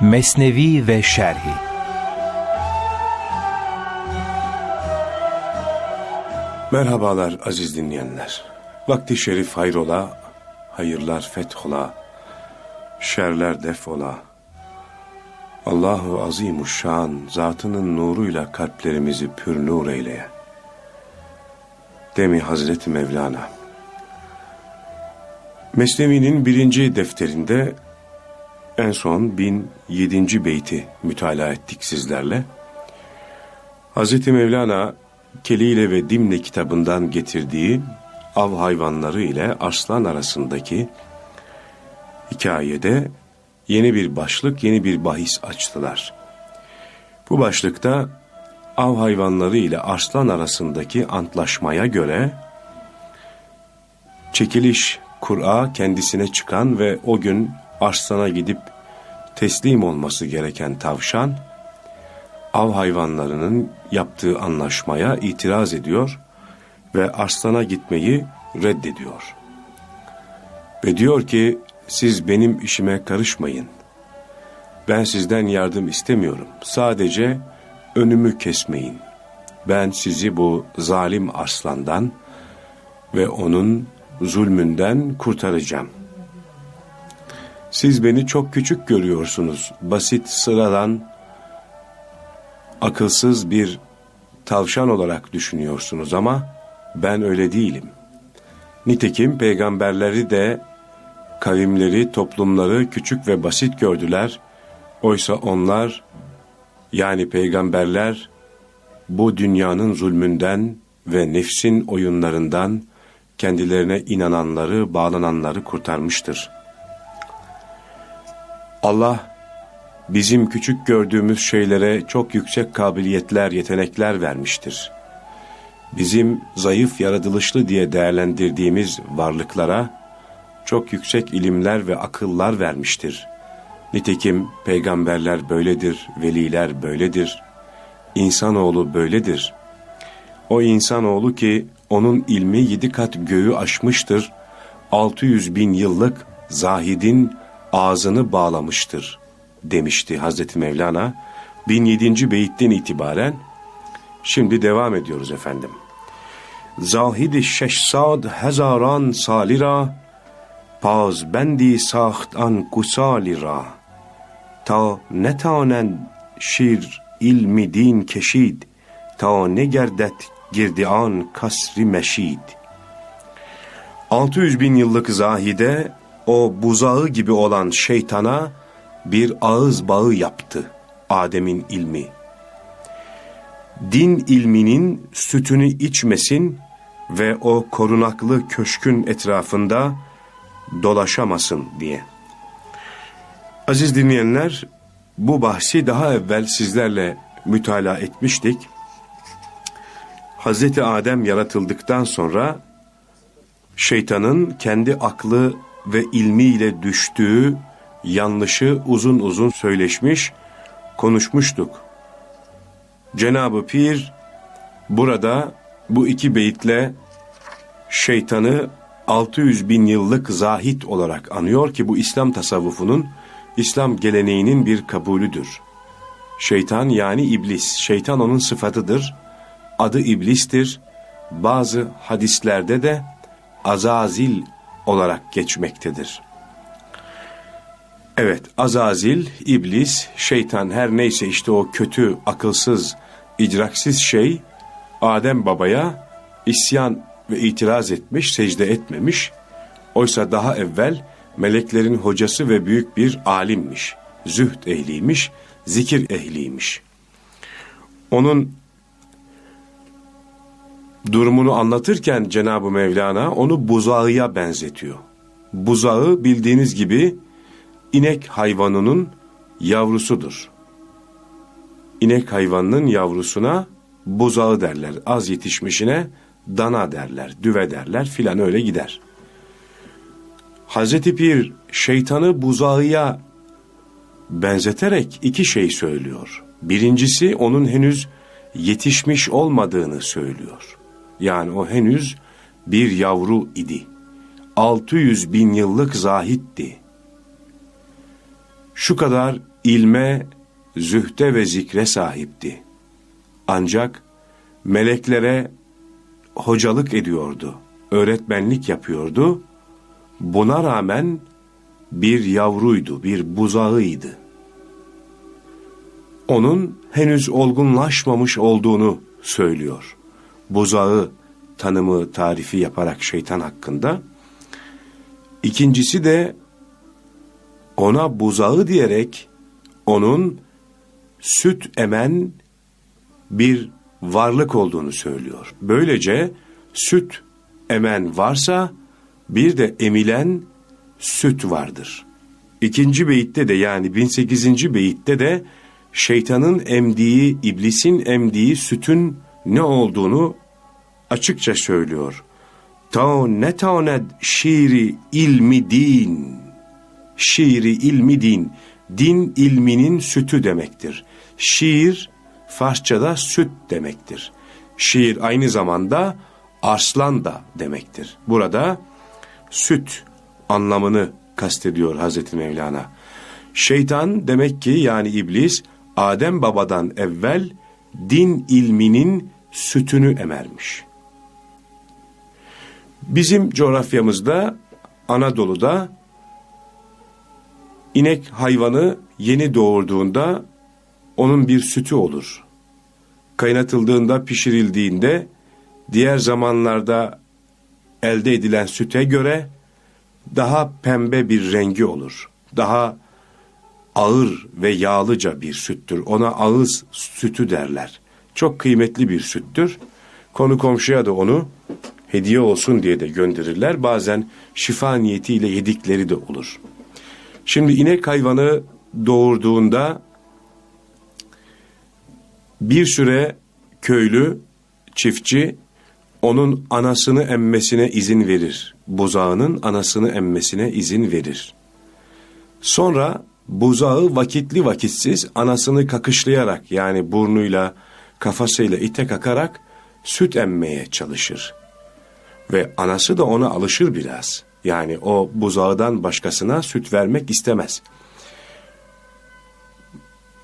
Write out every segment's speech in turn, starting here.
Mesnevi ve Şerhi Merhabalar aziz dinleyenler. Vakti şerif hayrola, hayırlar fethola, şerler defola. Allahu Azimuşşan zatının nuruyla kalplerimizi pür nur eyleye. Demi Hazreti Mevlana. Mesnevi'nin birinci defterinde en son 1007. beyti mütalaa ettik sizlerle. Hazreti Mevlana Keliyle ve Dimne kitabından getirdiği av hayvanları ile arslan arasındaki hikayede yeni bir başlık, yeni bir bahis açtılar. Bu başlıkta av hayvanları ile arslan arasındaki antlaşmaya göre çekiliş Kur'a kendisine çıkan ve o gün arslana gidip teslim olması gereken tavşan, av hayvanlarının yaptığı anlaşmaya itiraz ediyor ve arslana gitmeyi reddediyor. Ve diyor ki siz benim işime karışmayın. Ben sizden yardım istemiyorum. Sadece önümü kesmeyin. Ben sizi bu zalim arslandan ve onun zulmünden kurtaracağım. Siz beni çok küçük görüyorsunuz. Basit, sıradan, akılsız bir tavşan olarak düşünüyorsunuz ama ben öyle değilim. Nitekim peygamberleri de kavimleri, toplumları küçük ve basit gördüler. Oysa onlar yani peygamberler bu dünyanın zulmünden ve nefsin oyunlarından kendilerine inananları, bağlananları kurtarmıştır. Allah bizim küçük gördüğümüz şeylere çok yüksek kabiliyetler, yetenekler vermiştir. Bizim zayıf yaratılışlı diye değerlendirdiğimiz varlıklara çok yüksek ilimler ve akıllar vermiştir. Nitekim peygamberler böyledir, veliler böyledir, insanoğlu böyledir. O insanoğlu ki onun ilmi yedi kat göğü aşmıştır, 600 bin yıllık zahidin ağzını bağlamıştır demişti Hazreti Mevlana 1007. beyitten itibaren. Şimdi devam ediyoruz efendim. Zahid şeşsad hezaran salira paz bendi saht an kusalira ta netanen şir ilmi din keşid ta ne gerdet girdi an kasri meşid. 600 bin yıllık zahide o buzağı gibi olan şeytana bir ağız bağı yaptı Adem'in ilmi. Din ilminin sütünü içmesin ve o korunaklı köşkün etrafında dolaşamasın diye. Aziz dinleyenler, bu bahsi daha evvel sizlerle mütalaa etmiştik. Hazreti Adem yaratıldıktan sonra şeytanın kendi aklı ve ilmiyle düştüğü yanlışı uzun uzun söyleşmiş, konuşmuştuk. Cenabı Pir burada bu iki beyitle şeytanı 600 bin yıllık zahit olarak anıyor ki bu İslam tasavvufunun, İslam geleneğinin bir kabulüdür. Şeytan yani iblis, şeytan onun sıfatıdır, adı iblistir, bazı hadislerde de azazil olarak geçmektedir. Evet, Azazil, iblis, şeytan her neyse işte o kötü, akılsız, idraksiz şey Adem babaya isyan ve itiraz etmiş, secde etmemiş. Oysa daha evvel meleklerin hocası ve büyük bir alimmiş. Zühd ehliymiş, zikir ehliymiş. Onun durumunu anlatırken Cenab-ı Mevlana onu buzağıya benzetiyor. Buzağı bildiğiniz gibi inek hayvanının yavrusudur. İnek hayvanının yavrusuna buzağı derler. Az yetişmişine dana derler, düve derler filan öyle gider. Hazreti Pir şeytanı buzağıya benzeterek iki şey söylüyor. Birincisi onun henüz yetişmiş olmadığını söylüyor. Yani o henüz bir yavru idi. 600 bin yıllık zahitti. Şu kadar ilme, zühte ve zikre sahipti. Ancak meleklere hocalık ediyordu, öğretmenlik yapıyordu. Buna rağmen bir yavruydu, bir buzağıydı. Onun henüz olgunlaşmamış olduğunu söylüyor. Buzağı tanımı, tarifi yaparak şeytan hakkında. İkincisi de ona buzağı diyerek onun süt emen bir varlık olduğunu söylüyor. Böylece süt emen varsa bir de emilen süt vardır. İkinci beyitte de yani 1008. beyitte de şeytanın emdiği, iblisin emdiği sütün ne olduğunu açıkça söylüyor. ne taoned şiiri ilmi din. Şiiri ilmi din. Din ilminin sütü demektir. Şiir Farsçada süt demektir. Şiir aynı zamanda arslan da demektir. Burada süt anlamını kastediyor Hazreti Mevlana. Şeytan demek ki yani iblis Adem babadan evvel din ilminin sütünü emermiş. Bizim coğrafyamızda Anadolu'da inek hayvanı yeni doğurduğunda onun bir sütü olur. Kaynatıldığında, pişirildiğinde diğer zamanlarda elde edilen süte göre daha pembe bir rengi olur. Daha ağır ve yağlıca bir süttür. Ona ağız sütü derler. Çok kıymetli bir süttür. Konu komşuya da onu hediye olsun diye de gönderirler. Bazen şifa niyetiyle yedikleri de olur. Şimdi inek hayvanı doğurduğunda bir süre köylü, çiftçi onun anasını emmesine izin verir. Buzağının anasını emmesine izin verir. Sonra buzağı vakitli vakitsiz anasını kakışlayarak yani burnuyla kafasıyla ite kakarak süt emmeye çalışır. Ve anası da ona alışır biraz. Yani o buzağıdan başkasına süt vermek istemez.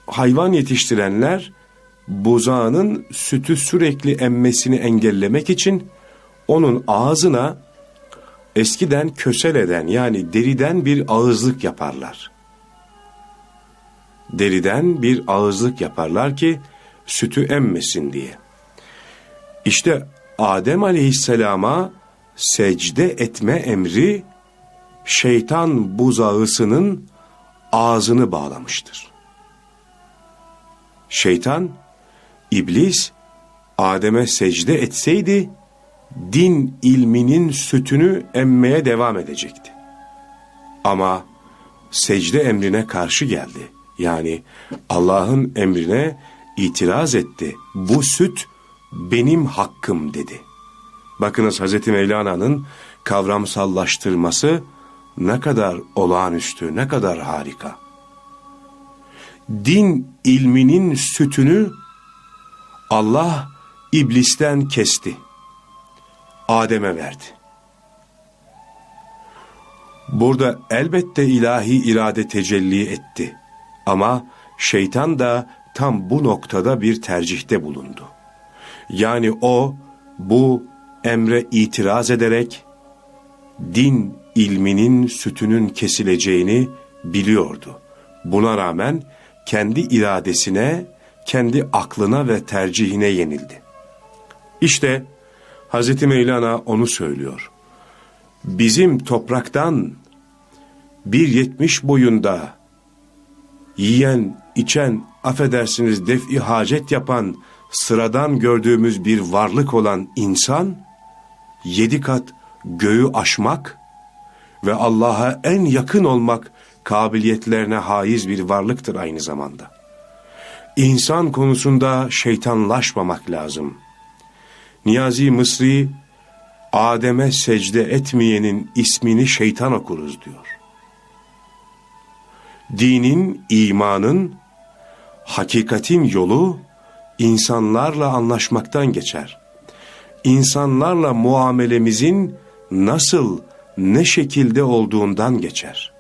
Hayvan yetiştirenler buzağının sütü sürekli emmesini engellemek için onun ağzına eskiden kösel eden yani deriden bir ağızlık yaparlar. Deriden bir ağızlık yaparlar ki sütü emmesin diye. İşte Adem aleyhisselama secde etme emri şeytan buzağısının ağzını bağlamıştır. Şeytan İblis Adem'e secde etseydi din ilminin sütünü emmeye devam edecekti. Ama secde emrine karşı geldi. Yani Allah'ın emrine itiraz etti. Bu süt benim hakkım dedi. Bakınız Hazreti Mevlana'nın kavramsallaştırması ne kadar olağanüstü, ne kadar harika. Din ilminin sütünü Allah iblisten kesti. Adem'e verdi. Burada elbette ilahi irade tecelli etti. Ama şeytan da tam bu noktada bir tercihte bulundu. Yani o bu emre itiraz ederek din ilminin sütünün kesileceğini biliyordu. Buna rağmen kendi iradesine kendi aklına ve tercihine yenildi. İşte Hz. Mevlana onu söylüyor. Bizim topraktan bir yetmiş boyunda yiyen, içen, affedersiniz defi hacet yapan, sıradan gördüğümüz bir varlık olan insan, yedi kat göğü aşmak ve Allah'a en yakın olmak kabiliyetlerine haiz bir varlıktır aynı zamanda. İnsan konusunda şeytanlaşmamak lazım. Niyazi Mısri, Adem'e secde etmeyenin ismini şeytan okuruz diyor. Dinin, imanın, hakikatin yolu insanlarla anlaşmaktan geçer. İnsanlarla muamelemizin nasıl, ne şekilde olduğundan geçer.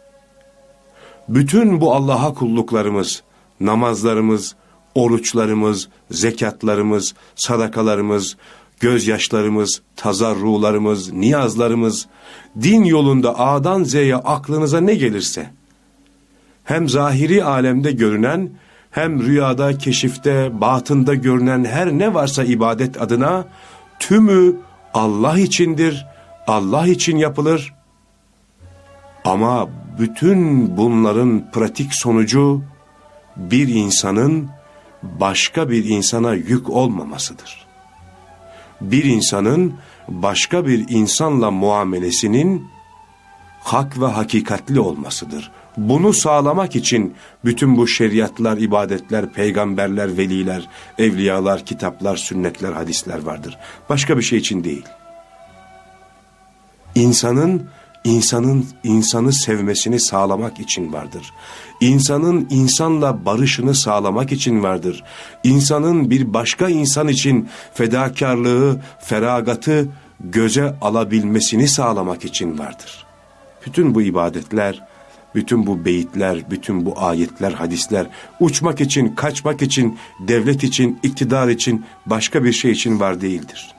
Bütün bu Allah'a kulluklarımız, namazlarımız, oruçlarımız, zekatlarımız, sadakalarımız, gözyaşlarımız, tazarrularımız, niyazlarımız, din yolunda A'dan Z'ye aklınıza ne gelirse, hem zahiri alemde görünen, hem rüyada, keşifte, batında görünen her ne varsa ibadet adına, tümü Allah içindir, Allah için yapılır. Ama bütün bunların pratik sonucu, bir insanın başka bir insana yük olmamasıdır. Bir insanın başka bir insanla muamelesinin hak ve hakikatli olmasıdır. Bunu sağlamak için bütün bu şeriatlar, ibadetler, peygamberler, veliler, evliyalar, kitaplar, sünnetler, hadisler vardır. Başka bir şey için değil. İnsanın insanın insanı sevmesini sağlamak için vardır. İnsanın insanla barışını sağlamak için vardır. İnsanın bir başka insan için fedakarlığı, feragatı göze alabilmesini sağlamak için vardır. Bütün bu ibadetler, bütün bu beyitler, bütün bu ayetler, hadisler uçmak için, kaçmak için, devlet için, iktidar için, başka bir şey için var değildir.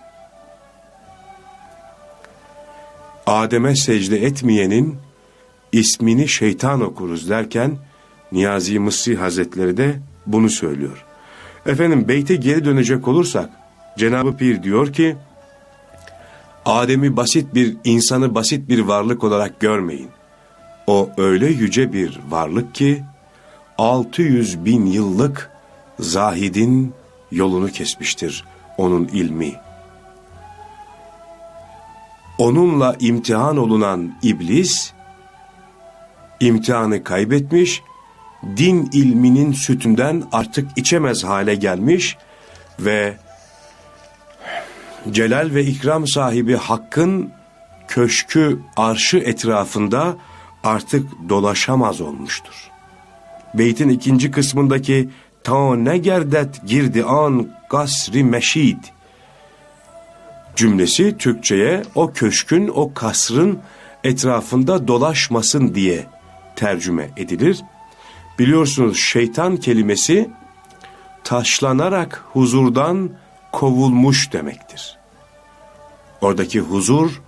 Adem'e secde etmeyenin ismini şeytan okuruz derken Niyazi Mısri Hazretleri de bunu söylüyor. Efendim beyte geri dönecek olursak Cenab-ı Pir diyor ki Adem'i basit bir insanı basit bir varlık olarak görmeyin. O öyle yüce bir varlık ki 600 bin yıllık zahidin yolunu kesmiştir onun ilmi. Onunla imtihan olunan iblis imtihanı kaybetmiş, din ilminin sütünden artık içemez hale gelmiş ve celal ve ikram sahibi Hakk'ın köşkü arşı etrafında artık dolaşamaz olmuştur. Beytin ikinci kısmındaki ta ne gerdet girdi an gasri meşid cümlesi Türkçe'ye o köşkün, o kasrın etrafında dolaşmasın diye tercüme edilir. Biliyorsunuz şeytan kelimesi taşlanarak huzurdan kovulmuş demektir. Oradaki huzur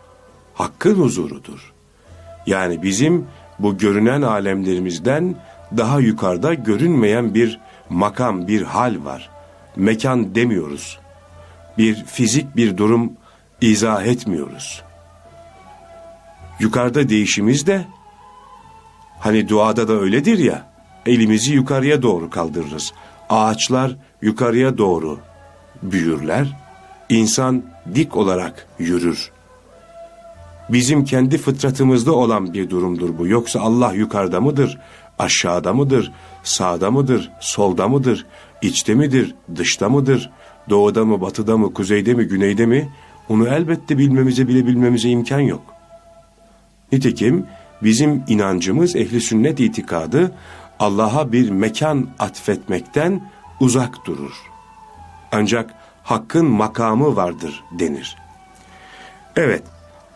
hakkın huzurudur. Yani bizim bu görünen alemlerimizden daha yukarıda görünmeyen bir makam, bir hal var. Mekan demiyoruz. Bir fizik bir durum izah etmiyoruz. Yukarıda değişimiz de hani duada da öyledir ya elimizi yukarıya doğru kaldırırız. Ağaçlar yukarıya doğru büyürler. İnsan dik olarak yürür. Bizim kendi fıtratımızda olan bir durumdur bu. Yoksa Allah yukarıda mıdır, aşağıda mıdır, sağda mıdır, solda mıdır, içte midir, dışta mıdır, doğuda mı, batıda mı, kuzeyde mi, güneyde mi? Onu elbette bilmemize bile bilmemize imkan yok. Nitekim bizim inancımız ehli sünnet itikadı Allah'a bir mekan atfetmekten uzak durur. Ancak hakkın makamı vardır denir. Evet,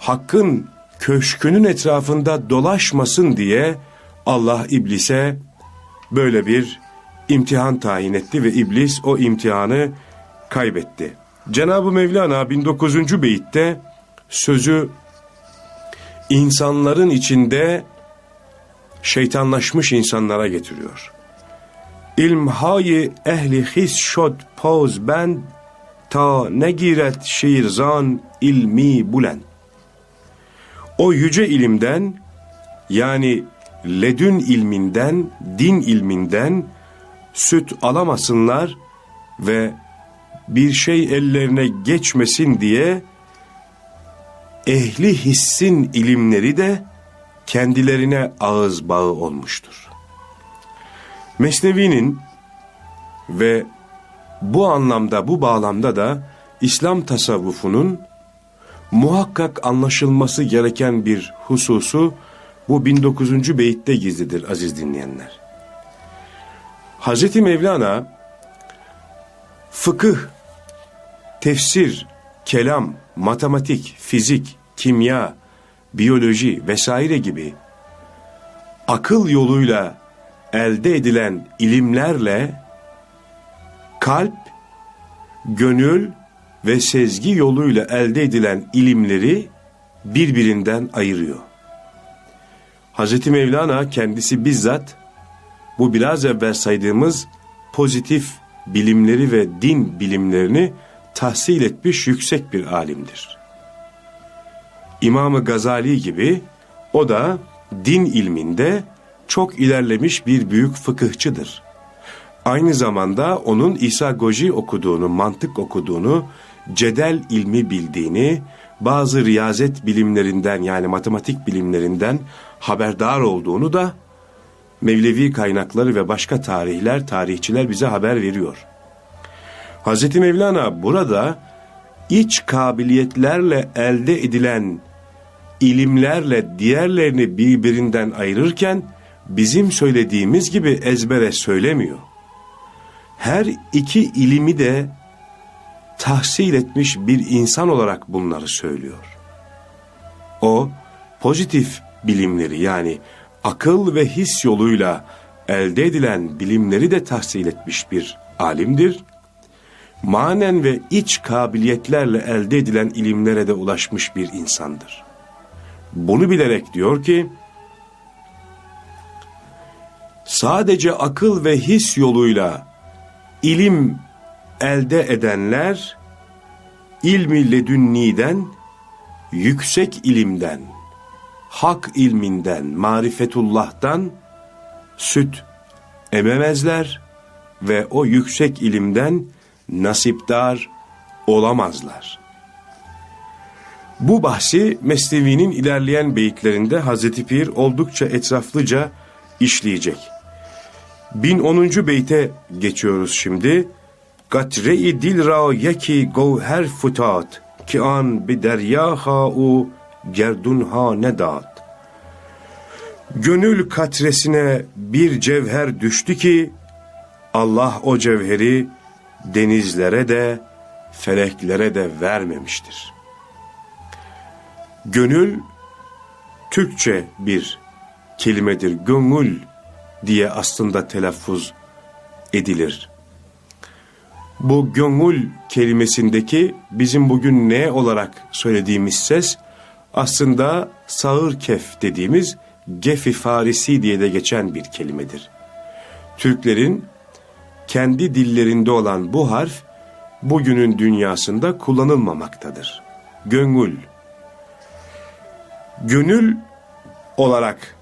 hakkın köşkünün etrafında dolaşmasın diye Allah iblise böyle bir imtihan tayin etti ve iblis o imtihanı kaybetti. Cenab-ı Mevlana 19. beyitte sözü insanların içinde şeytanlaşmış insanlara getiriyor. İlmhayi ehli his şod poz ben ta ne giret şiirzan ilmi bulen. O yüce ilimden yani ledün ilminden, din ilminden süt alamasınlar ve bir şey ellerine geçmesin diye ehli hissin ilimleri de kendilerine ağız bağı olmuştur. Mesnevi'nin ve bu anlamda, bu bağlamda da İslam tasavvufunun muhakkak anlaşılması gereken bir hususu bu 19. beyitte gizlidir aziz dinleyenler. Hazreti Mevlana fıkıh, tefsir, kelam, matematik, fizik, kimya, biyoloji vesaire gibi akıl yoluyla elde edilen ilimlerle kalp, gönül ve sezgi yoluyla elde edilen ilimleri birbirinden ayırıyor. Hz. Mevlana kendisi bizzat bu biraz evvel saydığımız pozitif bilimleri ve din bilimlerini tahsil etmiş yüksek bir alimdir. İmam-ı Gazali gibi o da din ilminde çok ilerlemiş bir büyük fıkıhçıdır. Aynı zamanda onun İsa Goji okuduğunu, mantık okuduğunu, cedel ilmi bildiğini, bazı riyazet bilimlerinden yani matematik bilimlerinden haberdar olduğunu da Mevlevi kaynakları ve başka tarihler, tarihçiler bize haber veriyor. Hz. Mevlana burada iç kabiliyetlerle elde edilen ilimlerle diğerlerini birbirinden ayırırken bizim söylediğimiz gibi ezbere söylemiyor. Her iki ilimi de tahsil etmiş bir insan olarak bunları söylüyor. O pozitif bilimleri yani akıl ve his yoluyla elde edilen bilimleri de tahsil etmiş bir alimdir. Manen ve iç kabiliyetlerle elde edilen ilimlere de ulaşmış bir insandır. Bunu bilerek diyor ki, sadece akıl ve his yoluyla ilim elde edenler, ilmi ledünniden, yüksek ilimden, hak ilminden, marifetullah'tan süt ememezler ve o yüksek ilimden nasipdar olamazlar. Bu bahsi Mesnevi'nin ilerleyen beyitlerinde Hazreti Pir oldukça etraflıca işleyecek. 1010. beyte geçiyoruz şimdi. Ra yeki govher futat ki an bi derya ha u gerdun ha nedat. Gönül katresine bir cevher düştü ki Allah o cevheri denizlere de feleklere de vermemiştir. Gönül Türkçe bir kelimedir. Gönül diye aslında telaffuz edilir. Bu gönül kelimesindeki bizim bugün ne olarak söylediğimiz ses aslında sağır kef dediğimiz gefi farisi diye de geçen bir kelimedir. Türklerin kendi dillerinde olan bu harf bugünün dünyasında kullanılmamaktadır. Gönül. Gönül olarak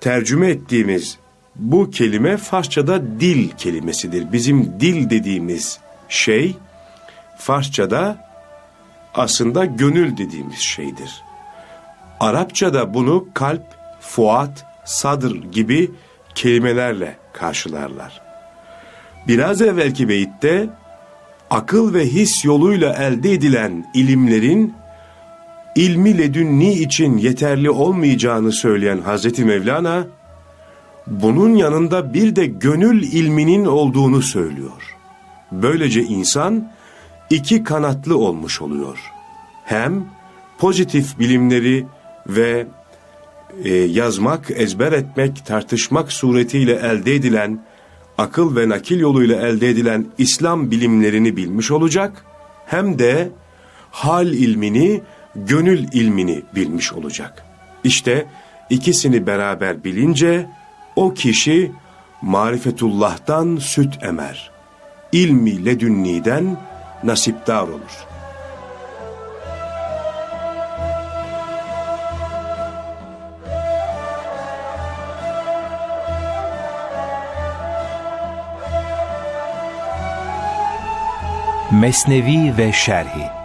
tercüme ettiğimiz bu kelime Farsçada dil kelimesidir. Bizim dil dediğimiz şey Farsçada aslında gönül dediğimiz şeydir. Arapçada bunu kalp, fuat, sadır gibi kelimelerle karşılarlar. Biraz evvelki beyitte akıl ve his yoluyla elde edilen ilimlerin ilmi ledünni için yeterli olmayacağını söyleyen Hazreti Mevlana, bunun yanında bir de gönül ilminin olduğunu söylüyor. Böylece insan iki kanatlı olmuş oluyor. Hem pozitif bilimleri ve e, yazmak, ezber etmek, tartışmak suretiyle elde edilen, akıl ve nakil yoluyla elde edilen İslam bilimlerini bilmiş olacak, hem de hal ilmini, gönül ilmini bilmiş olacak. İşte ikisini beraber bilince o kişi marifetullah'tan süt emer. İlmi ledünniden nasipdar olur. Mesnevi ve Şerhi